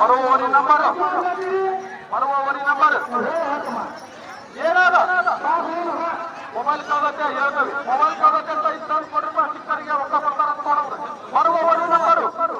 ಬರುವವರಿ number ಬರುವವರಿ number ಏನಾದ mobile ಕಳ್ದತ್ತೆ ಹೇಳ್ತೇವೆ mobile ಕಳ್ದತ್ತೆ ಅಂತ ಐದು ಸಾವಿರ ಕೋಟಿ ರೂಪಾಯಿ ಶಿಕ್ಷಕರಿಗೆ ರೊಕ್ಕ ಕೊಡ್ತಾರ ಅಂತ ಮಾಡೋದು ಬರುವವರಿ ನಂಬರು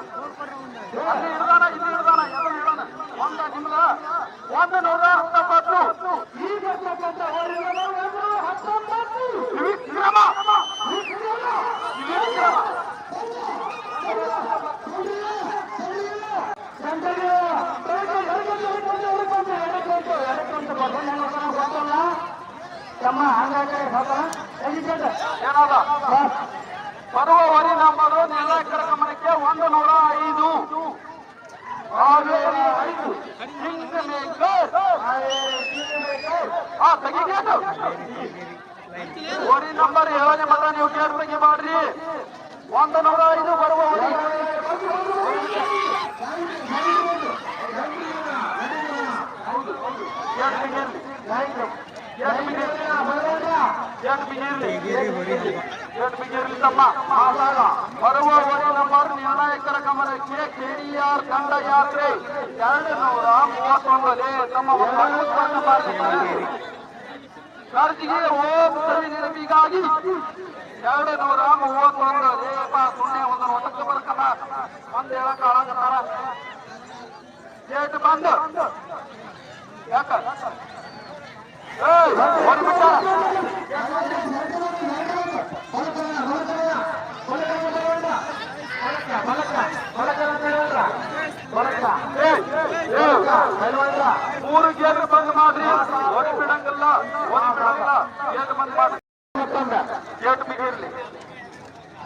ಬರುವ ವರಿ ನಂಬರು ನಿರ್ಣಾಯಕರ ಗಮನಕ್ಕೆ ಒಂದು ನೂರ ಐದು. ಹಾವೇರಿ ನಂಬರ್ ಏಳನೇ ಮತ ನೀವು ಗೇಟ್ ತೆಗಿ ಮಾಡ್ರಿ. ಒಂದು ನೂರ ಐದು ಬರುವ ವರಿ ಎಷ್ಟು ಮಿನಿಟ್ ಗೇಟ್ ಬಿಗಿರ್ಲಿ ಗೇಟ್ ಬಿಗಿರ್ಲಿ ತಮ್ಮ ಮಾತಾಡ ಬರುವ ನಂಬರ್ ನಿರ್ಣಾಯಕರ ಗಮನಕ್ಕೆ ಕೆಡಿಆರ್ ತಂಡ ಯಾತ್ರೆ ಎರಡು ನೂರ ಮೂವತ್ತೊಂದನೇ ತಮ್ಮ ಖರ್ಚಿಗೆ ಓಂ ಸರಿ ನೆನಪಿಗಾಗಿ ಎರಡು ನೂರ ಮೂವತ್ತೊಂದು ಲೇಪ ಸೊನ್ನೆ ಒಂದು ಒತ್ತಕ್ಕೆ ಬರ್ಕಲ್ಲ ಒಂದು ಹೇಳಕ್ ಹಾಳಾಗತ್ತಾರ ಗೇಟ್ ಬಂದ್ ಯಾಕ ಮೂರು ಗೇಟ್ ಬಂದ್ ಮಾಡ್ರಿ ಒಡಿ ಬಿಡಂಗಿಲ್ಲ ಒಡಿ ಬಿಡಂಗಿಲ್ಲ ಗೇಟ್ ಬಂದ್ ಮಾಡ್ರಿ ಗೇಟ್ ಬಿಗಿರ್ಲಿ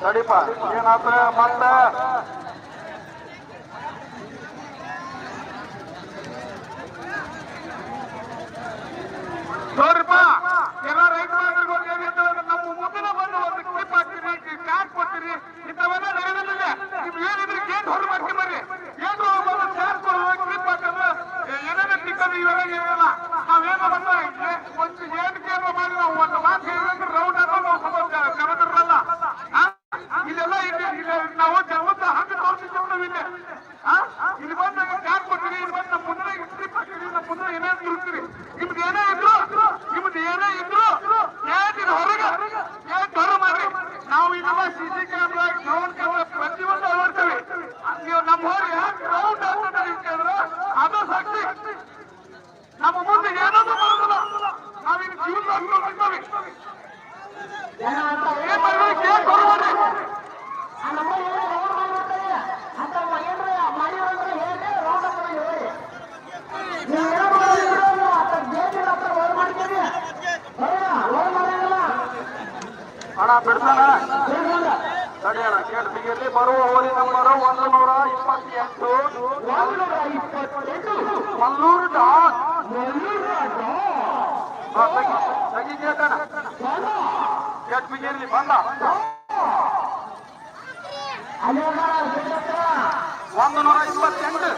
ತಡಿಪ ಏನಾತ ಮತ್ತೆ ನೀವು ಏನಿದ್ರೆ ಗೇಟ್ ಹೊರ ಮಾಡ್ಕೊಂಬರ್ರಿ ಏನು ಬಂದು ಚಾರ್ ಕೊಡೋದು ಕ್ಲಿಪ್ ಹಾಕೋದು ಏನೇನೋ ಟಿಕ್ಕದು ಇವೆಲ್ಲ ಏನಿಲ್ಲ ನಾವೇನೋ ಬಂದು ಏನು ಕೇಂದ್ರ ಮಾಡಿ ನಾವು ಒಂದು ಮಾತು ರೌಂಡ್ ಹಾಕೊಂಡು ನಾವು ಕರೆದಿರಲ್ಲ ಇಲ್ಲೆಲ್ಲ ಇಲ್ಲಿ ನಾವು ಜಗತ್ತ? ಇಲ್ಲಿ ಬಂದು ಇಲ್ಲಿ ಬಂದು ನಮ್ಮ ಮುಂದೆ ಕ್ಲಿಪ್ ಮುಂದೆ ಏನೇನು ಏನೇ ಇದ್ರು ನಿಮ್ದು ಏನೇ ಇದ್ರು ಏನಿದೆ ಹೊರಗೆ ಏನ್ ಹೊರ ನಾವು ಇದೆಲ್ಲ C C camera drone camera ಹೊರಗೆ ಅಂತ ಹಾಕಿದ್ರೆ ಅದು ಸಾಕ್ಷಿ ನಮ್ಮ ಮುಂದೆ ಏನನ್ನೂ ಬರೋದಿಲ್ಲ. ನಾವೀಗ ಜೀವನ ಹೊರಗಡೆ ಹಣ ಬಿಡ್ತಾನ ಕೇಟ್ ಬಿಗಿರ್ಲಿ ಬರುವ ಓರಿ ನಂಬರ್ ಒಂದು ನೂರ ಇಪ್ಪತ್ತೆಂಟು. ಮಲ್ಲೂರು ಹಾ, ತೆಗಿ ಬಂದ. ಒಂದು ನೂರ ಇಪ್ಪತ್ತೆಂಟು.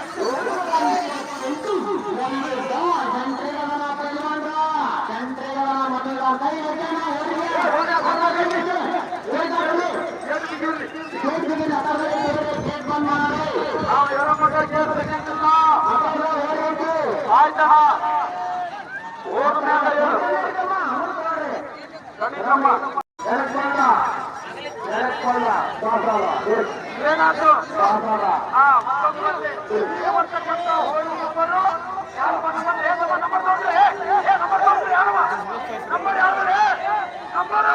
ನಂಬರು ಯಾರಪ್ಪ ನಂಬರ್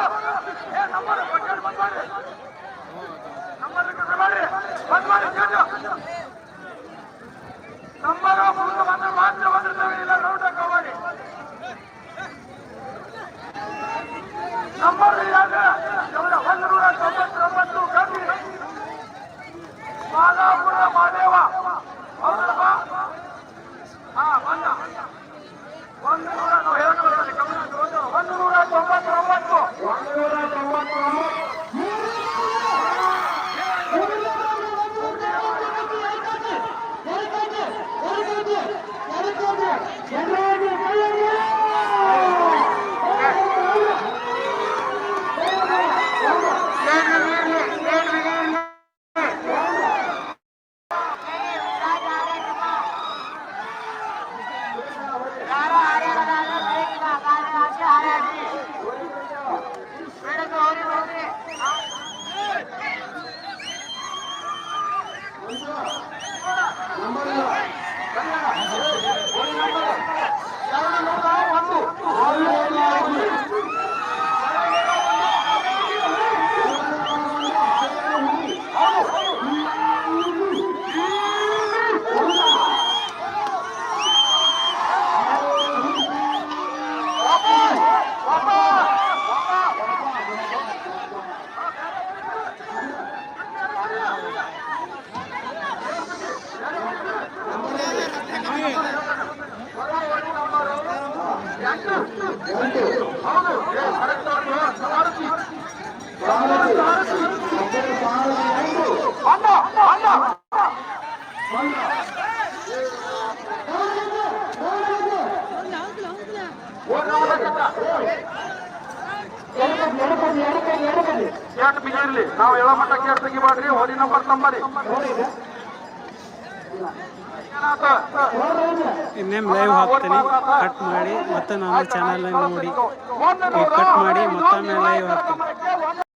ಎಡಕಲ್ಲಿ ಬಿಜೆ ಇರಲಿ? ನಾವು ಎಳ ಮಟ್ಟಕ್ಕೆ ಕೇಟ್ ತೆಗಿಬಾಡ್ರಿ ಹೋಲಿ ನಂಬರ್ ತಂಬರಿ. ಇನ್ನೇ ಇನ್ನೇನು ಲೈವ್ ಹಾಕ್ತೀನಿ. ಕಟ್ ಮಾಡಿ ಮತ್ತೆ ನಾನು ಚಾನಲ್ ನೋಡಿ. ಕಟ್ ಮಾಡಿ ಮತ್ತೊಮ್ಮೆ ಲೈವ್ ಹಾಕ್ತೀನಿ.